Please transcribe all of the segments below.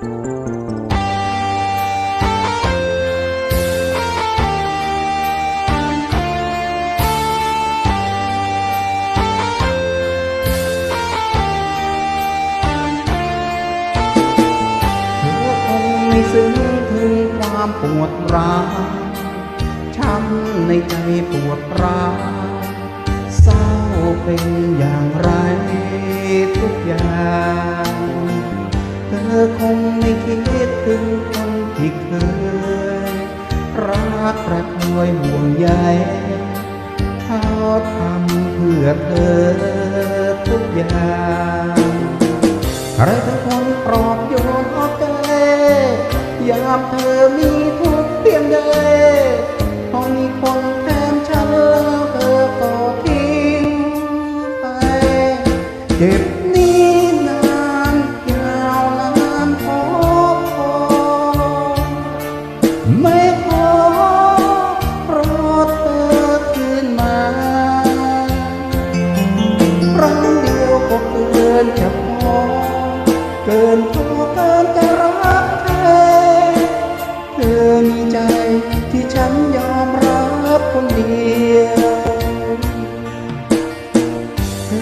เธอคงไม่ซึ้งถึงความปวดร้าวช้ำในใจปวดร้าวเศร้าเป็นอย่างไรทุกอย่าง อคงไม่คิดถึงคนที่เคย รักและคอยห่วงใยเขาทำเพื่อเธอทุกอย่างใครเป็นคนปลอบโยนเอาใจยามเธอมีทุกข์เพียงใดพอมีคน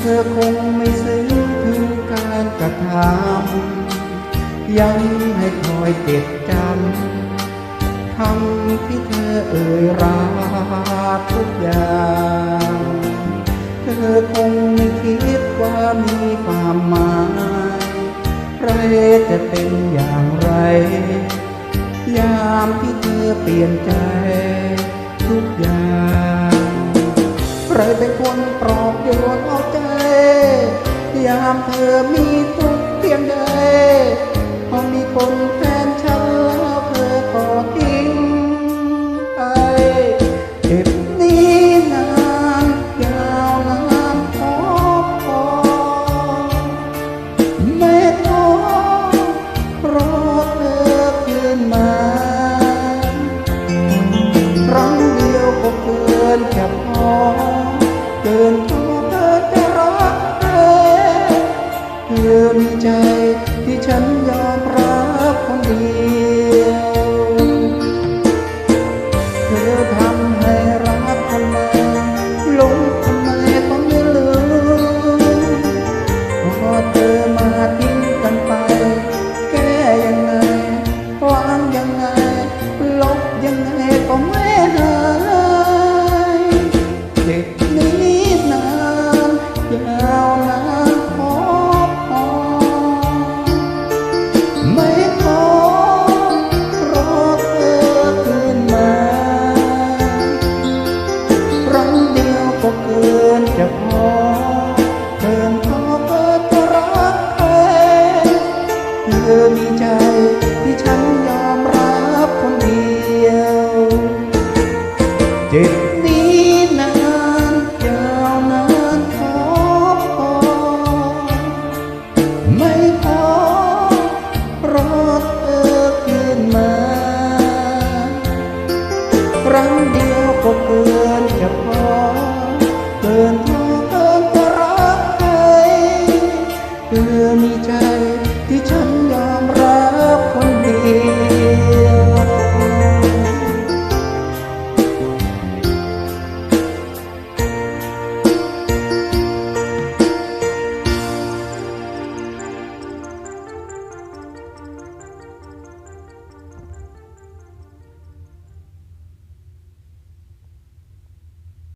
เธอคงไม่ซึ้งถึงการกระทำยังให้คอยเจ็บจำคำที่เธอเอ่ยรักทุกอย่าง เธอคงไม่คิดว่ามีความหมายใครจะเป็นอย่างไร ยามที่เธอเปลี่ยนใจทุกอย่าง รเป็นคนปลอบโยนเอาใจ ยามเธอมีทุกข์เพียงใดพอมีคนแทนฉัน ยอมรับคนดี เจ็บนี้นานยาวนานขอพอไม่พอรอเธอคืนมา ครั้งเดียวก็เกินจะพอเกินทอเกินจะรักใครเธอมีใจที่ฉันยอมรับคนเดีย